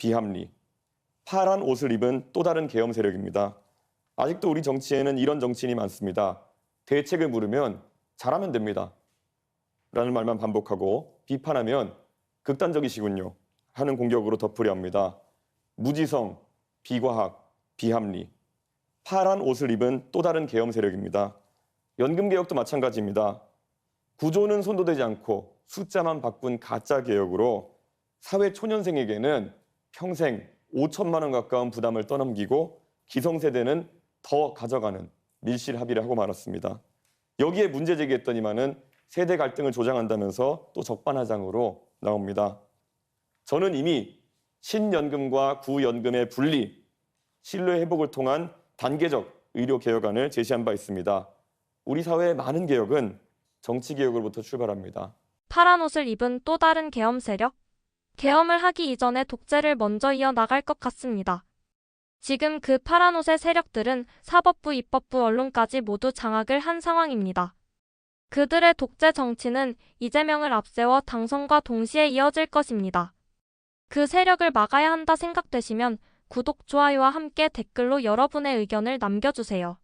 비합리. 파란 옷을 입은 또 다른 계엄 세력입니다. 아직도 우리 정치에는 이런 정치인이 많습니다. 대책을 물으면 잘하면 됩니다. 라는 말만 반복하고 비판하면 극단적이시군요. 하는 공격으로 덮으려 합니다. 무지성, 비과학, 비합리. 파란 옷을 입은 또 다른 계엄 세력입니다. 연금 개혁도 마찬가지입니다. 구조는 손도대지 않고 숫자만 바꾼 가짜 개혁으로 사회 초년생에게는 평생 5천만 원 가까운 부담을 떠넘기고 기성세대는 더 가져가는 밀실 합의를 하고 말았습니다. 여기에 문제 제기했더니만은 세대 갈등을 조장한다면서 또 적반하장으로 나옵니다. 저는 이미 신연금과 구연금의 분리, 신뢰 회복을 통한 단계적 의료 개혁안을 제시한 바 있습니다. 우리 사회의 많은 개혁은 정치 개혁으로부터 출발합니다. 파란 옷을 입은 또 다른 계엄 세력? 계엄을 하기 이전에 독재를 먼저 이어나갈 것 같습니다. 지금 그 파란 옷의 세력들은 사법부, 입법부, 언론까지 모두 장악을 한 상황입니다. 그들의 독재 정치는 이재명을 앞세워 당선과 동시에 이어질 것입니다. 그 세력을 막아야 한다 생각되시면 구독, 좋아요와 함께 댓글로 여러분의 의견을 남겨주세요.